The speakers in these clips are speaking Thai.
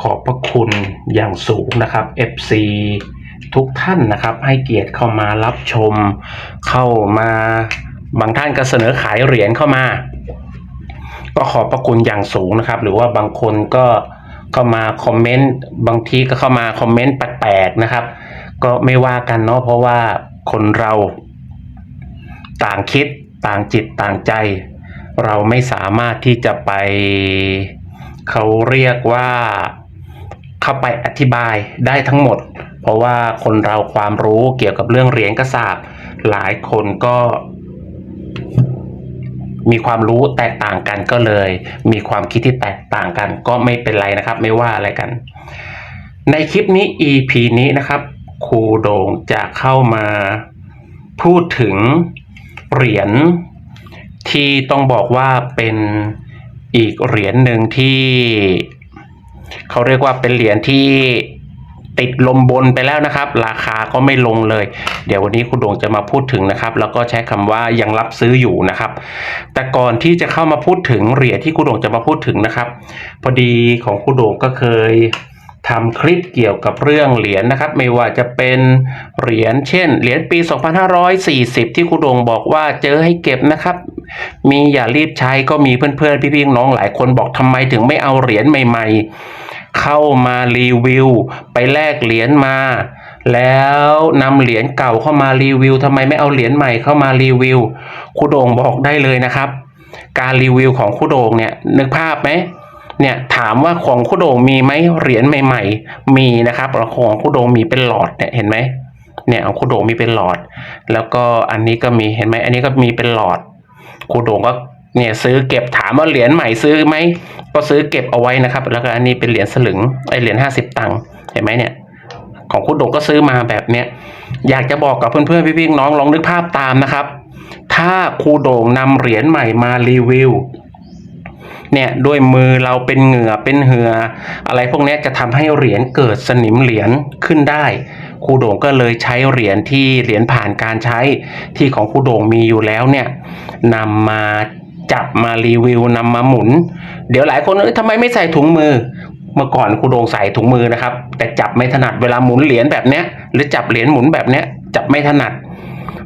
ขอบพระคุณอย่างสูงนะครับ FC ทุกท่านนะครับ ให้เกียรติเข้ามารับชม เข้ามาบางท่านก็เสนอขายเหรียญเข้ามา ก็ขอบพระคุณอย่างสูงนะครับ หรือว่าบางคนก็เข้ามาคอมเมนต์บางทีก็เข้ามาคอมเมนต์แปลกๆนะครับ ก็ไม่ว่ากันเนาะเพราะว่าคนเราต่างคิดต่างจิตต่างใจ เราไม่สามารถที่จะไปเขาเรียกว่า เข้าไปอธิบายได้ทั้งหมด เพราะว่าคนเราความรู้เกี่ยวกับเรื่องเหรียญกระสาบหลายคนก็มีความรู้แตกต่างกันก็เลย มีความคิดที่แตกต่างกันก็ไม่เป็นไรนะครับ ไม่ว่าอะไรกัน ในคลิปนี้ EP นี้นะครับครูโด่งจะเข้ามาพูดถึงเหรียญที่ต้องบอกว่าเป็นอีกเหรียญหนึ่งที่ เขาเรียกว่าเป็นเหรียญที่ติดลมบนไปแล้วนะครับ ราคาก็ไม่ลงเลย เดี๋ยววันนี้คุณด่งจะมาพูดถึงนะครับ แล้วก็ใช้คำว่ายังรับซื้ออยู่นะครับ แต่ก่อนที่จะเข้ามาพูดถึงเหรียญที่คุณด่งจะมาพูดถึงนะครับ พอดีของคุณด่งก็เคยทำคลิปเกี่ยวกับเรื่องเหรียญนะครับ ไม่ว่าจะเป็นเหรียญเช่นเหรียญปี 2540 ที่คุณด่งบอกว่าเจอให้เก็บนะครับ มีอย่ารีบใช้ก็มีเพื่อนๆ พี่ๆน้องหลายคนบอกทำไมถึงไม่เอาเหรียญใหม่ ๆ เข้ามารีวิว ไปแลกเหรียญมา แล้วนำเหรียญเก่าเข้ามารีวิวทำไมไม่เอาเหรียญใหม่เข้ามารีวิวครูโด่งบอกได้เลยนะครับ การรีวิวของครูโด่งเนี่ยนึกภาพไหมเนี่ยถามว่าของครูโด่งมีไหมเหรียญใหม่ ๆ มีนะครับของครูโด่งมีเป็นหลอดเนี่ยเห็นไหมเนี่ยของครูโด่งมีเป็นหลอด แล้วก็อันนี้ก็มีเห็นไหมอันนี้ก็มีเป็นหลอด ครูโด่งก็เนี่ยซื้อเก็บถามว่าเหรียญใหม่ซื้อไหมก็ซื้อเก็บเอาไว้นะครับ แล้วก็อันนี้เป็นเหรียญสลึงไอเหรียญห้าสิบตังค์เห็นไหมเนี่ย ของครูโด่งก็ซื้อมาแบบเนี้ยอยากจะบอกกับเพื่อนๆพี่ๆน้องลองนึกภาพตามนะครับ ถ้าครูโด่งนำเหรียญใหม่มารีวิว เนี่ยด้วยมือเราเป็นเหงื่อเป็นเหือ อะไรพวกนี้จะทำให้เหรียญเกิดสนิมเหรียญขึ้นได้ครูโด่งก็เลยใช้เหรียญที่เหรียญผ่านการใช้ที่ของครูโด่งมีอยู่แล้วเนี่ยนำมาจับมารีวิวนำมาหมุน เดี๋ยวหลายคนเอ้ยทำไมไม่ใส่ถุงมือ เมื่อก่อนครูโด่งใส่ถุงมือนะครับ แต่จับไม่ถนัดเวลาหมุนเหรียญแบบเนี้ยหรือจับเหรียญหมุนแบบเนี้ยจับไม่ถนัด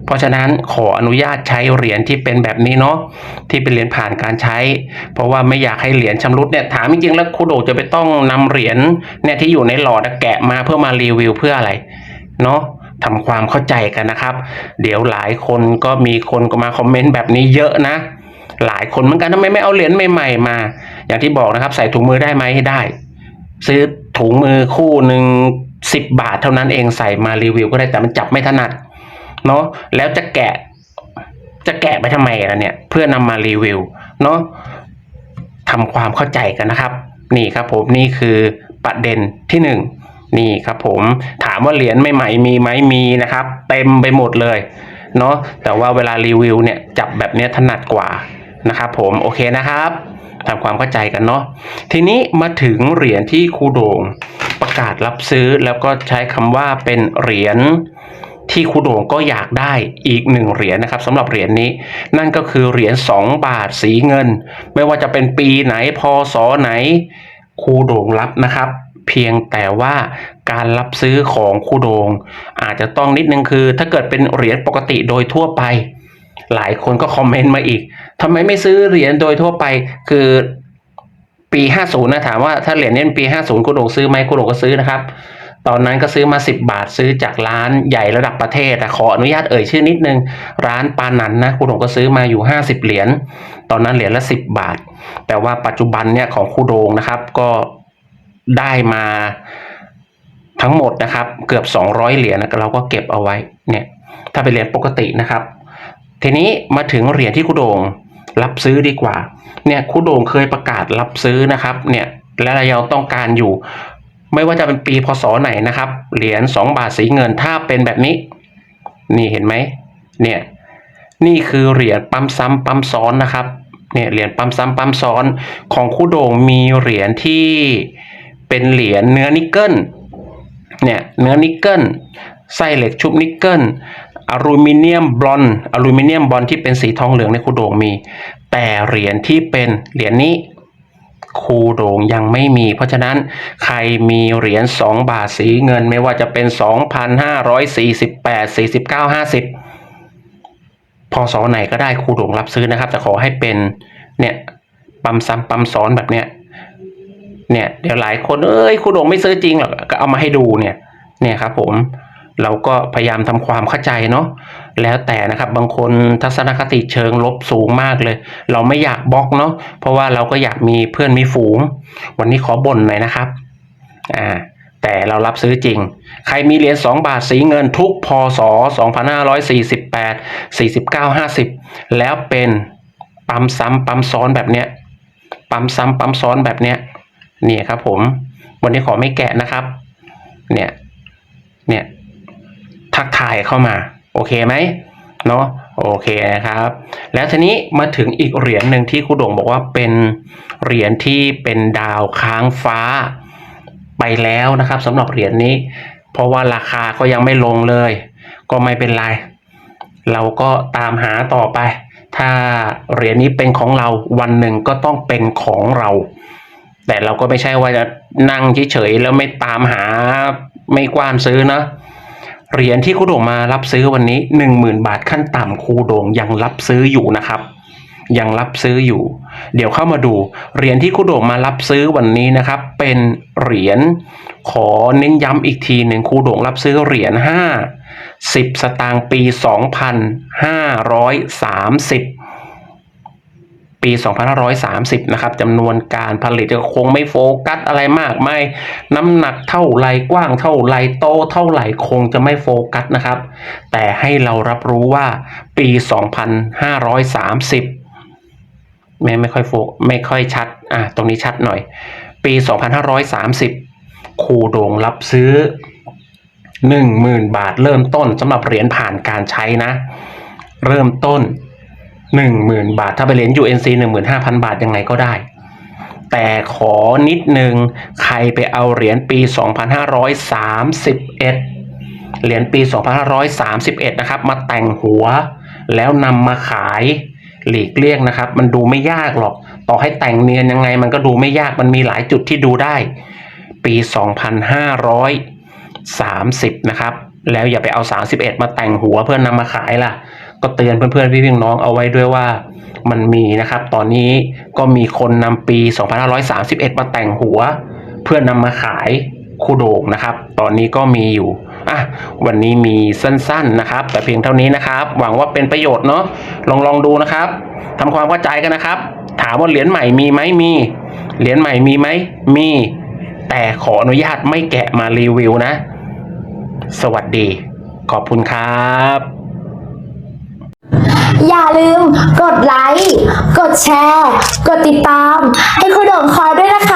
เพราะฉะนั้นขออนุญาตใช้เหรียญที่เป็นแบบนี้เนาะที่เป็นเหรียญผ่านการใช้ เพราะว่าไม่อยากให้เหรียญชำรุดเนี่ยถามจริงๆแล้วครูโดจะไปต้องนำเหรียญเนี่ยที่อยู่ในหลอดแกะมาเพื่อมารีวิวเพื่ออะไรเนาะทำความเข้าใจกันนะครับ เดี๋ยวหลายคนก็มีคนก็มาคอมเมนต์แบบนี้เยอะนะ หลายคนเหมือนกันทำไมไม่เอาเหรียญใหม่ๆมา อย่างที่บอกนะครับ ใส่ถุงมือได้ไหมได้ ซื้อถุงมือคู่หนึ่งสิบบาทเท่านั้นเองใส่มารีวิวก็ได้แต่มันจับไม่ถนัด เนาะแล้วจะแกะจะแกะไปทำไมล่ะเนี่ย เพื่อนำมารีวิวเนาะทำความเข้าใจกันนะครับ นี่ครับผมนี่คือประเด็นที่หนึ่งนี่ครับผมถามว่าเหรียญใหม่ๆมีไหมมีนะครับ เต็มไปหมดเลยเนาะแต่ว่าเวลารีวิวเนี่ยจับแบบนี้ถนัดกว่านะครับผมโอเคนะครับทำความเข้าใจกันเนาะทีนี้มาถึงเหรียญที่ครูโด่งประกาศรับซื้อแล้วก็ใช้คำว่าเป็นเหรียญ ที่ครูโด่งก็อยากได้อีกหนึ่งเหรียญนะครับสำหรับเหรียญนี้ นั่นก็คือเหรียญ2 บาทสีเงิน ไม่ว่าจะเป็นปีไหนพศไหนครูโด่งรับนะครับ เพียงแต่ว่าการรับซื้อของครูโด่งอาจจะต้องนิดนึงคือ ถ้าเกิดเป็นเหรียญปกติโดยทั่วไป หลายคนก็คอมเมนต์มาอีกทำไมไม่ซื้อเหรียญโดยทั่วไปคือปี 50นะถามว่าถ้าเหรียญนี้เป็นปี 50ครูโด่งซื้อไหมครูโด่งก็ซื้อนะครับ ตอนนั้นก็ซื้อมา 10 บาทซื้อจากร้านใหญ่ระดับประเทศแต่ขออนุญาตเอ่ยชื่อนิดนึง ร้านปานันนะครูโด่งก็ซื้อมาอยู่ 50 เหรียญตอนนั้นเหรียญละ 10 บาท แต่ว่าปัจจุบันเนี่ยของครูโด่งนะครับก็ได้มาทั้งหมดนะครับเกือบ 200 เหรียญนะเราก็เก็บเอาไว้เนี่ยถ้าเป็นเหรียญปกตินะครับ ทีนี้มาถึงเหรียญที่ครูโด่งรับซื้อดีกว่าเนี่ยครูโด่งเคยประกาศรับซื้อนะครับเนี่ยและเรายังต้องการอยู่ ไม่ว่าจะเป็นปีพศไหนนะครับ เหรียญสองบาทสีเงินถ้าเป็นแบบนี้ นี่เห็นไหมเนี่ยนี่คือเหรียญปั๊มซ้ำปั๊มซ้อนนะครับเนี่ยเหรียญปั๊มซ้ำปั๊มซ้อนของคู่โด่งมีเหรียญที่เป็นเหรียญเนื้อนิกเกิลเนี่ยเนื้อนิกเกิลไส้เหล็กชุบนิกเกิลอลูมิเนียมบลอนอลูมิเนียมบลอนที่เป็นสีทองเหลืองในคู่โด่งมี แต่เหรียญที่เป็นเหรียญนี้ คูโด่งยังไม่มี เพราะฉะนั้นใครมีเหรียญ2 บาทสีเงินไม่ว่าจะเป็น 2,548 49 50พศไหนก็ได้ครูโด่งรับซื้อนะครับ แต่ขอให้เป็นเนี่ยปั๊มซ้ำปั๊มซ้อนแบบเนี้ยเนี่ยเดี๋ยวหลายคนเอ้ยครูโด่งไม่ซื้อจริงหรอกก็เอามาให้ดูเนี่ยเนี่ยครับผมเราก็พยายามทำความเข้าใจเนาะ แล้วแต่นะครับบางคนทัศนคติเชิงลบสูงมากเลย เราไม่อยากบล็อกเนาะเพราะว่าเราก็อยากมีเพื่อนมีฝูง วันนี้ขอบ่นหน่อยนะครับอ่าแต่เรารับซื้อจริง ใครมีเหรียญ2บาทสีเงินทุกพศ2548 49 50 แล้วเป็นปั๊มซ้ำปั๊มซ้อนแบบเนี้ยปั๊มซ้ำปั๊มซ้อนแบบเนี้ยเนี่ยครับผม วันนี้ขอไม่แกะนะครับ เนี่ยเนี่ยทักทายเข้ามา โอเคไหมเนาะโอเคนะครับ แล้วทีนี้มาถึงอีกเหรียญหนึ่งที่ครูโด่งบอกว่าเป็นเหรียญที่เป็นดาวค้างฟ้าไปแล้วนะครับสำหรับเหรียญนี้ เพราะว่าราคาก็ยังไม่ลงเลย ก็ไม่เป็นไร เราก็ตามหาต่อไป ถ้าเหรียญนี้เป็นของเราวันหนึ่งก็ต้องเป็นของเรา แต่เราก็ไม่ใช่ว่าจะนั่งเฉยๆแล้วไม่ตามหาไม่กว้านซื้อนะ เหรียญที่ครูโด่งมารับซื้อวันนี้ 10,000 บาทขั้นต่ำครูโด่งยังรับซื้ออยู่นะครับ ยังรับซื้ออยู่ เดี๋ยวเข้ามาดูเหรียญที่ครูโด่งมารับซื้อวันนี้นะครับ เป็นเหรียญขอเน้นย้ำอีกทีหนึ่งครูโด่งรับซื้อเหรียญ5 10 สตางค์ปี 2530 ปี 2530 นะครับจำนวนการผลิตก็คงไม่โฟกัสอะไรมากไม่น้ำหนักเท่าไรกว้างเท่าไรโตเท่าไหร่คงจะไม่โฟกัสนะครับ แต่ให้เรารับรู้ว่าปี 2530ไม่ไม่ค่อยโฟไม่ค่อยชัดอะตรงนี้ชัดหน่อย ปี 2530 ครูโด่งรับซื้อ 10,000 บาทเริ่มต้นสำหรับเหรียญผ่านการใช้นะ เริ่มต้น หนึ่งหมื่นบาท ถ้าไปเหรียน UNC หนึ่งหมื่นห้าพันบาทยังไงก็ได้ แต่ขอนิดหนึ่งใครไปเอาเหรียญปี 2531 เหรียญปี 2531 นะครับ มาแต่งหัว แล้วนำมาขายหลีกเลี่ยงนะครับ มันดูไม่ยากหรอก ต่อให้แต่งเนียนยังไง มันก็ดูไม่ยากมันมีหลายจุดที่ดูได้ ปี 2530 นะครับ แล้วอย่าไปเอา 31 มาแต่งหัวเพื่อนนำมาขายล่ะ ก็เตือนเพื่อนๆพี่ๆน้องเอาไว้ด้วยว่ามันมีนะครับ ตอนนี้ก็มีคนนำปี 2531 มาแต่งหัว เพื่อนำมาขายคู่โด่งนะครับ ตอนนี้ก็มีอยู่อะวันนี้มีสั้นๆนะครับ แต่เพียงเท่านี้นะครับ หวังว่าเป็นประโยชน์เนาะลองลองดูนะครับทำความเข้าใจกันนะครับ ถามว่าเหรียญใหม่มีไหมมี เหรียญใหม่มีไหมมี แต่ขออนุญาตไม่แกะมารีวิวนะ สวัสดี ขอบคุณครับ อย่าลืมกดไลค์ กดแชร์ กดติดตาม ให้คุณโด่งคอยด้วยนะคะ